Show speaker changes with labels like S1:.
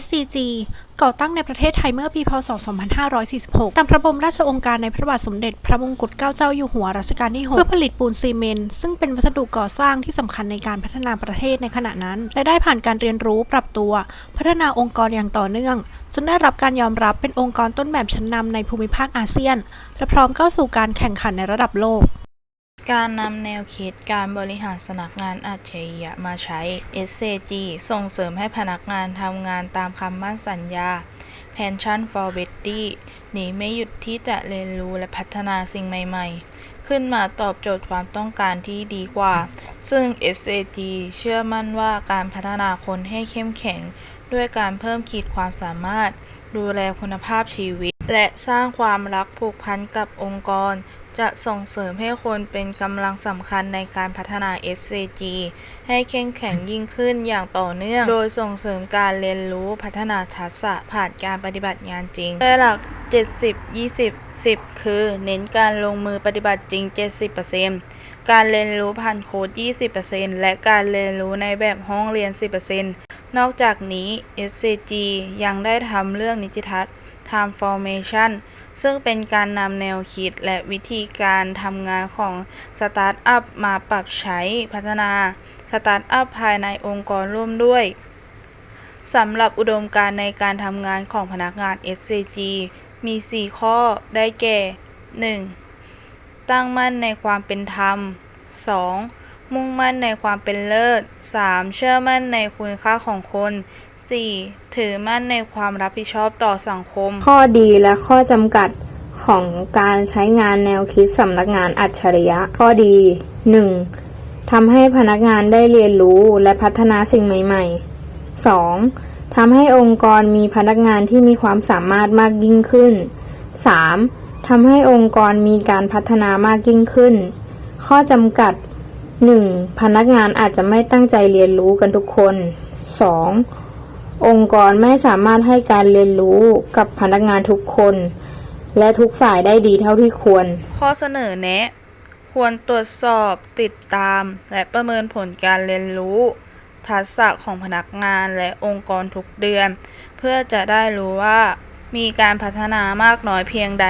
S1: SCG ก่อตั้งในประเทศไทยเมื่อปีพศ 2546 ตามพระบรมราชองค์การในพระบาทสมเด็จ พระมงกุฎเกล้าเจ้าอยู่หัวรัชกาลที่ 6 เพื่อผลิตปูนซีเมนต์ซึ่งเป็นวัสดุก่อสร้างที่สำคัญในการพัฒนาประเทศในขณะนั้น และได้ผ่านการเรียนรู้ปรับตัว พัฒนาองค์กรอย่างต่อเนื่อง จนได้รับการยอมรับเป็นองค์กรต้นแบบชั้นนำในภูมิภาคอาเซียน และพร้อมเข้าสู่การแข่งขันในระดับโลก
S2: การนำแนวคิดการบริหารสำนักงานอัจฉริยะมาใช้ SCG ส่งเสริมให้พนักงานทำงานตามคำมั่นสัญญา Passion for Betty หนีไม่หยุดที่จะเรียนรู้และพัฒนาสิ่งใหม่ๆ ขึ้นมาตอบโจทย์ความต้องการที่ดีกว่า ซึ่ง SCG เชื่อมั่นว่าการพัฒนาคนให้เข้มแข็ง ด้วยการเพิ่มขีดความสามารถ ดูแลคุณภาพชีวิต และสร้างความรักผูกพันกับองค์กร จะส่งเสริมให้คนเป็นกำลังสำคัญในการพัฒนา SCG ให้เข้มแข็งยิ่งขึ้นอย่างต่อเนื่อง โดยส่งเสริมการเรียนรู้พัฒนาทักษะผ่านการปฏิบัติงานจริงโดยหลัก 70 20 10 คือ เน้นการลงมือปฏิบัติจริง 70%การเรียนรู้ผ่านโค้ด 20%และการเรียนรู้ในแบบห้องเรียน 10%นอกจากนี้ SCG ยังได้ทำเรื่องนิติทัศน์ Transformation ซึ่งเป็นการนำแนวคิดและวิธีการทำงานของสตาร์ทอัพมาปรับใช้พัฒนาสตาร์ทอัพภายในองค์กรร่วมด้วยสำหรับอุดมการณ์ในการทำงานของพนักงาน SCG มี 4 ข้อได้แก่ 1. ตั้งมั่นในความเป็นธรรม 2. มุ่งมั่นในความเป็นเลิศ 3. เชื่อมั่นในคุณค่าของคน 4. ถือมั่นในความรับผิดชอบต่อสังคม
S3: ข้อดีและข้อจำกัดของการใช้งานแนวคิดสำนักงานอัจฉริยะ ข้อดี 1. ทำให้พนักงานได้เรียนรู้และพัฒนาสิ่งใหม่ ๆ 2. ทำให้องค์กรมีพนักงานที่มีความสามารถมากยิ่งขึ้น 3. ทำให้องค์กรมีการพัฒนามากยิ่งขึ้น ข้อจำกัด 1. พนักงานอาจจะไม่ตั้งใจเรียนรู้กันทุกคน 2. องค์กรไม่สามารถให้การเรียนรู้กับพนักงานทุกคน และทุกฝ่ายได้ดีเท่าที่ควร
S2: ข้อเสนอแนะ ควรตรวจสอบติดตาม และประเมินผลการเรียนรู้ ทักษะของพนักงานและองค์กรทุกเดือน เพื่อจะได้รู้ว่ามีการพัฒนามากน้อยเพียงใด